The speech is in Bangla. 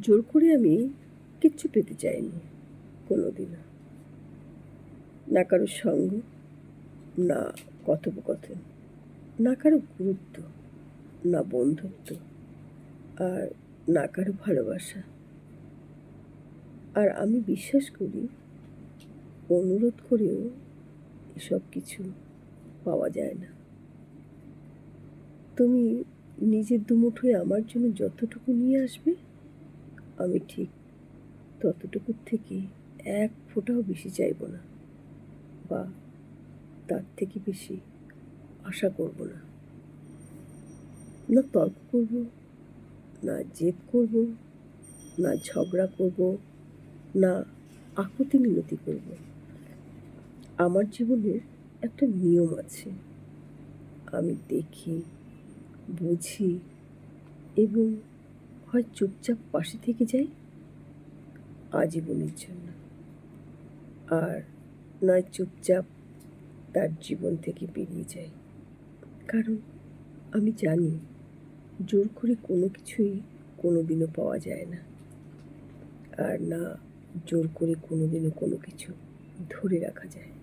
জোর করে আমি কিচ্ছু পেতে চাইনি কোনো কোনোদিনও। না কারও সঙ্গ, না কথোপকথন, না কারও গুরুত্ব, না বন্ধুত্ব, আর না কারও ভালোবাসা। আর আমি বিশ্বাস করি, অনুরোধ করেও এসব কিছু পাওয়া যায় না। তুমি নিজের দুমুঠোয় আমার জন্য যতটুকু নিয়ে আসবে আমি ঠিক ততটুকুর থেকে এক ফোঁটাও বেশি চাইব না বা তার থেকে বেশি আশা করব না। না তর্ক করব, না জেদ করব, না ঝগড়া করব, না আকুতি মিনতি করব। আমার জীবনের একটা নিয়ম আছে। আমি দেখি, বুঝি এবং হয় চুপচাপ পাশে থেকে যাই আজীবনের জন্য। আর নয় চুপচাপ তার জীবন থেকে বেরিয়ে যাই কারণ আমি জানি, জোর করে কোনো কিছুই কোনো দিনও পাওয়া যায় না। আর না জোর করে কোনো দিনও কোনো কিছু ধরে রাখা যায়।